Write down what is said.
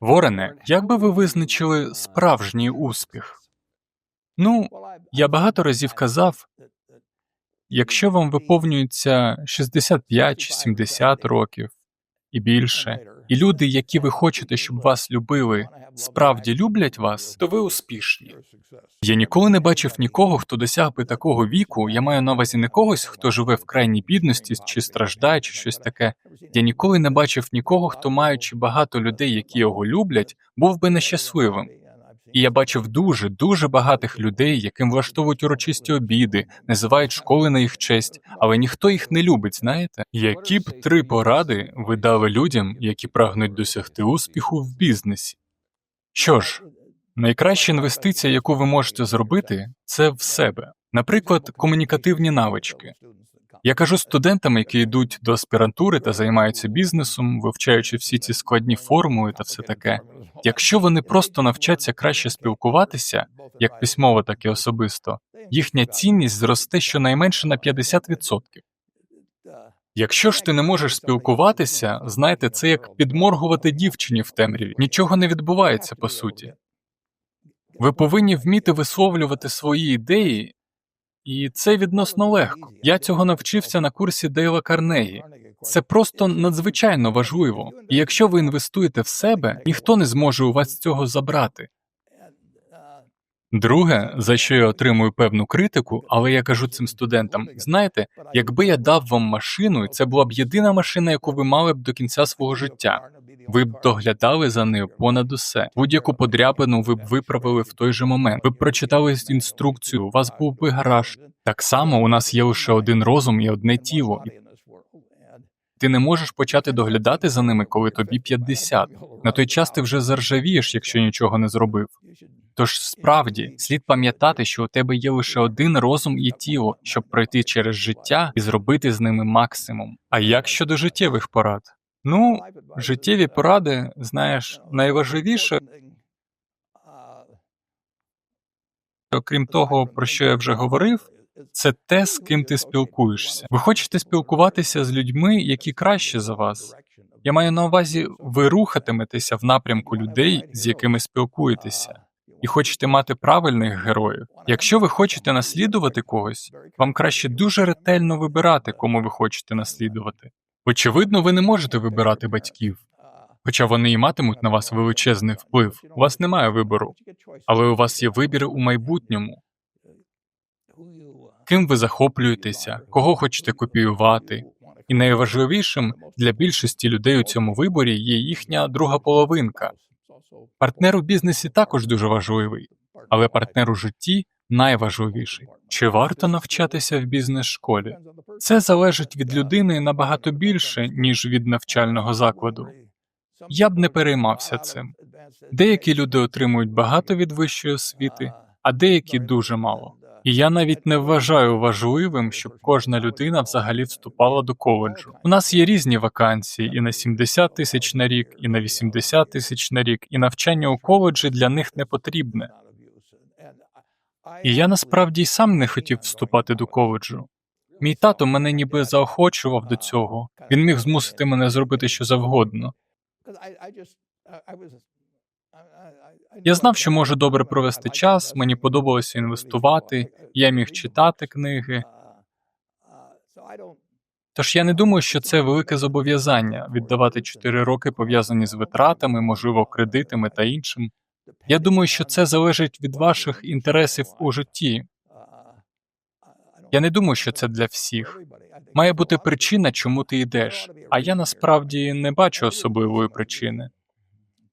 Ворене, як би ви визначили справжній успіх? Ну, я багато разів казав, якщо вам виповнюється 65 чи 70 років і більше, і люди, які ви хочете, щоб вас любили, справді люблять вас, то ви успішні. Я ніколи не бачив нікого, хто досяг би такого віку. Я маю на увазі не когось, хто живе в крайній бідності чи страждає, чи щось таке. Я ніколи не бачив нікого, хто, маючи багато людей, які його люблять, був би нещасливим. І я бачив дуже, дуже багатих людей, яким влаштовують урочисті обіди, називають школи на їх честь, але ніхто їх не любить, знаєте? Які б три поради ви дали людям, які прагнуть досягти успіху в бізнесі? Що ж, найкраща інвестиція, яку ви можете зробити, це в себе. Наприклад, комунікативні навички. Я кажу студентам, які йдуть до аспірантури та займаються бізнесом, вивчаючи всі ці складні формули та все таке. Якщо вони просто навчаться краще спілкуватися, як письмово, так і особисто, їхня цінність зросте щонайменше на 50%. Якщо ж ти не можеш спілкуватися, знайте, це як підморгувати дівчині в темряві. Нічого не відбувається по суті. Ви повинні вміти висловлювати свої ідеї, і це відносно легко. Я цього навчився на курсі Дейла Карнегі. Це просто надзвичайно важливо. І якщо ви інвестуєте в себе, ніхто не зможе у вас цього забрати. Друге, за що я отримую певну критику, але я кажу цим студентам: знаєте, якби я дав вам машину, це була б єдина машина, яку ви мали б до кінця свого життя. Ви б доглядали за нею понад усе. Будь-яку подряпину ви б виправили в той же момент. Ви б прочитали інструкцію, у вас був би гараж. Так само у нас є лише один розум і одне тіло. Ти не можеш почати доглядати за ними, коли тобі 50. На той час ти вже заржавієш, якщо нічого не зробив. Тож справді слід пам'ятати, що у тебе є лише один розум і тіло, щоб пройти через життя і зробити з ними максимум. А як щодо життєвих порад? Ну, життєві поради, знаєш, найважливіше, окрім того, про що я вже говорив, це те, з ким ти спілкуєшся. Ви хочете спілкуватися з людьми, які краще за вас. Я маю на увазі, ви рухатиметеся в напрямку людей, з якими спілкуєтеся, і хочете мати правильних героїв. Якщо ви хочете наслідувати когось, вам краще дуже ретельно вибирати, кому ви хочете наслідувати. Очевидно, ви не можете вибирати батьків, хоча вони і матимуть на вас величезний вплив. У вас немає вибору, але у вас є вибір у майбутньому. Ким ви захоплюєтеся, кого хочете копіювати, і найважливішим для більшості людей у цьому виборі є їхня друга половинка. Партнер у бізнесі також дуже важливий, але партнер у житті найважливіший. Чи варто навчатися в бізнес-школі? Це залежить від людини набагато більше, ніж від навчального закладу. Я б не переймався цим. Деякі люди отримують багато від вищої освіти, а деякі дуже мало. І я навіть не вважаю важливим, щоб кожна людина взагалі вступала до коледжу. У нас є різні вакансії і на 70 тисяч на рік, і на 80 тисяч на рік, і навчання у коледжі для них не потрібне. І я насправді й сам не хотів вступати до коледжу. Мій тато мене ніби заохочував до цього. Він міг змусити мене зробити що завгодно. Я знав, що можу добре провести час, мені подобалося інвестувати, я міг читати книги. Тож я не думаю, що це велике зобов'язання віддавати 4 роки пов'язані з витратами, можливо, кредитами та іншим. Я думаю, що це залежить від ваших інтересів у житті. Я не думаю, що це для всіх. Має бути причина, чому ти йдеш. А я насправді не бачу особливої причини.